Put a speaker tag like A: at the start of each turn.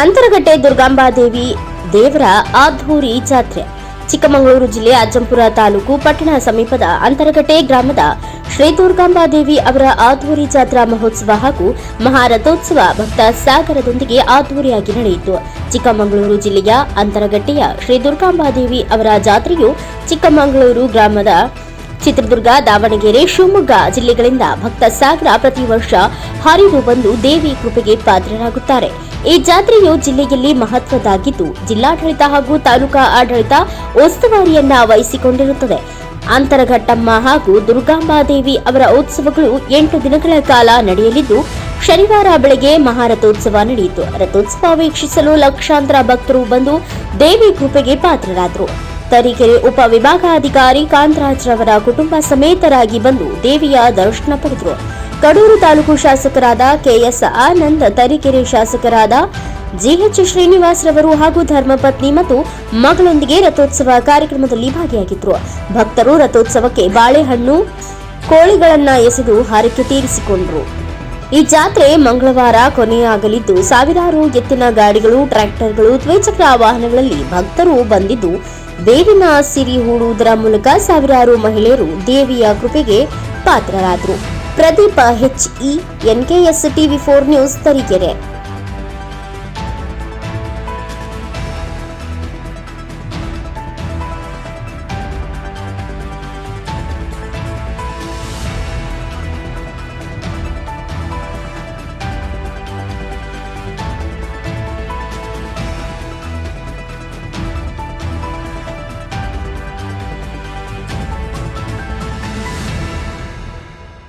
A: ಅಂತರಗಟ್ಟೆ ದುರ್ಗಾಂಬಾದೇವಿ ದೇವರ ಆಧೂರಿ ಜಾತ್ರೆ. ಚಿಕ್ಕಮಗಳೂರು ಜಿಲ್ಲೆ ಅಜ್ಜಂಪುರ ತಾಲೂಕು ಪಟ್ಟಣ ಸಮೀಪದ ಅಂತರಗಟ್ಟೆ ಗ್ರಾಮದ ಶ್ರೀ ದುರ್ಗಾಂಬಾದೇವಿ ಅವರ ಆಧೂರಿ ಜಾತ್ರಾ ಮಹೋತ್ಸವ ಹಾಗೂ ಮಹಾರಥೋತ್ಸವ ಭಕ್ತ ಸಾಗರದೊಂದಿಗೆ ಆಧೂರಿಯಾಗಿ ನಡೆಯಿತು. ಚಿಕ್ಕಮಗಳೂರು ಜಿಲ್ಲೆಯ ಅಂತರಗಟ್ಟೆಯ ಶ್ರೀ ದುರ್ಗಾಂಬಾದೇವಿ ಅವರ ಜಾತ್ರೆಯು ಚಿಕ್ಕಮಗಳೂರು ಗ್ರಾಮದ ಚಿತ್ರದುರ್ಗ, ದಾವಣಗೆರೆ, ಶಿವಮೊಗ್ಗ ಜಿಲ್ಲೆಗಳಿಂದ ಭಕ್ತ ಸಾಗರ ಪ್ರತಿ ವರ್ಷ ಹರಿದು ಬಂದು ದೇವಿ ಕೃಪೆಗೆ ಪಾತ್ರರಾಗುತ್ತಾರೆ. ಈ ಜಾತ್ರೆಯು ಜಿಲ್ಲೆಯಲ್ಲಿ ಮಹತ್ವದ್ದಾಗಿದ್ದು, ಜಿಲ್ಲಾಡಳಿತ ಹಾಗೂ ತಾಲೂಕಾ ಆಡಳಿತ ಉಸ್ತುವಾರಿಯನ್ನ ವಹಿಸಿಕೊಂಡಿರುತ್ತದೆ. ಅಂತರಘಟ್ಟಮ್ಮ ಹಾಗೂ ದುರ್ಗಾಂಬಾದೇವಿ ಅವರ ಉತ್ಸವಗಳು ಎಂಟು ದಿನಗಳ ಕಾಲ ನಡೆಯಲಿದ್ದು, ಶನಿವಾರ ಬೆಳಗ್ಗೆ ಮಹಾರಥೋತ್ಸವ ನಡೆಯಿತು. ರಥೋತ್ಸವ ವೀಕ್ಷಿಸಲು ಲಕ್ಷಾಂತರ ಭಕ್ತರು ಬಂದು ದೇವಿ ಕೃಪೆಗೆ ಪಾತ್ರರಾದರು. ತರೀಕೆರೆ ಉಪವಿಭಾಗಾಧಿಕಾರಿ ಕಾಂತರಾಜ್ ರವರ ಕುಟುಂಬ ಸಮೇತರಾಗಿ ಬಂದು ದೇವಿಯ ದರ್ಶನ ಪಡೆದರು. ಕಡೂರು ತಾಲೂಕು ಶಾಸಕರಾದ ಕೆಎಸ್ ಆನಂದ್, ತರೀಕೆರೆ ಶಾಸಕರಾದ ಜಿಎಚ್ ಶ್ರೀನಿವಾಸ್ ರವರು ಹಾಗೂ ಧರ್ಮಪತ್ನಿ ಮತ್ತು ಮಗಳೊಂದಿಗೆ ರಥೋತ್ಸವ ಕಾರ್ಯಕ್ರಮದಲ್ಲಿ ಭಾಗಿಯಾಗಿದ್ದರು ಭಕ್ತರು ರಥೋತ್ಸವಕ್ಕೆ ಬಾಳೆಹಣ್ಣು, ಕೋಳಿಗಳನ್ನ ಎಸೆದು ಹಾರಕ್ಕೆ ತೀರಿಸಿಕೊಂಡರು. ಈ ಜಾತ್ರೆ ಮಂಗಳವಾರ ಕೊನೆಯಾಗಲಿದ್ದು, ಸಾವಿರಾರು ಎತ್ತಿನ ಗಾಡಿಗಳು, ಟ್ರ್ಯಾಕ್ಟರ್ಗಳು, ದ್ವಿಚಕ್ರ ವಾಹನಗಳಲ್ಲಿ ಭಕ್ತರು ಬಂದಿದ್ದು ಬೇವಿನ ಸಿರಿ ಹೂಡುವುದರ ಮೂಲಕ ಸಾವಿರಾರು ಮಹಿಳೆಯರು ದೇವಿಯ ಕೃಪೆಗೆ ಪಾತ್ರರಾದರು. Pradeepa HE NKS TV four news Tarikere.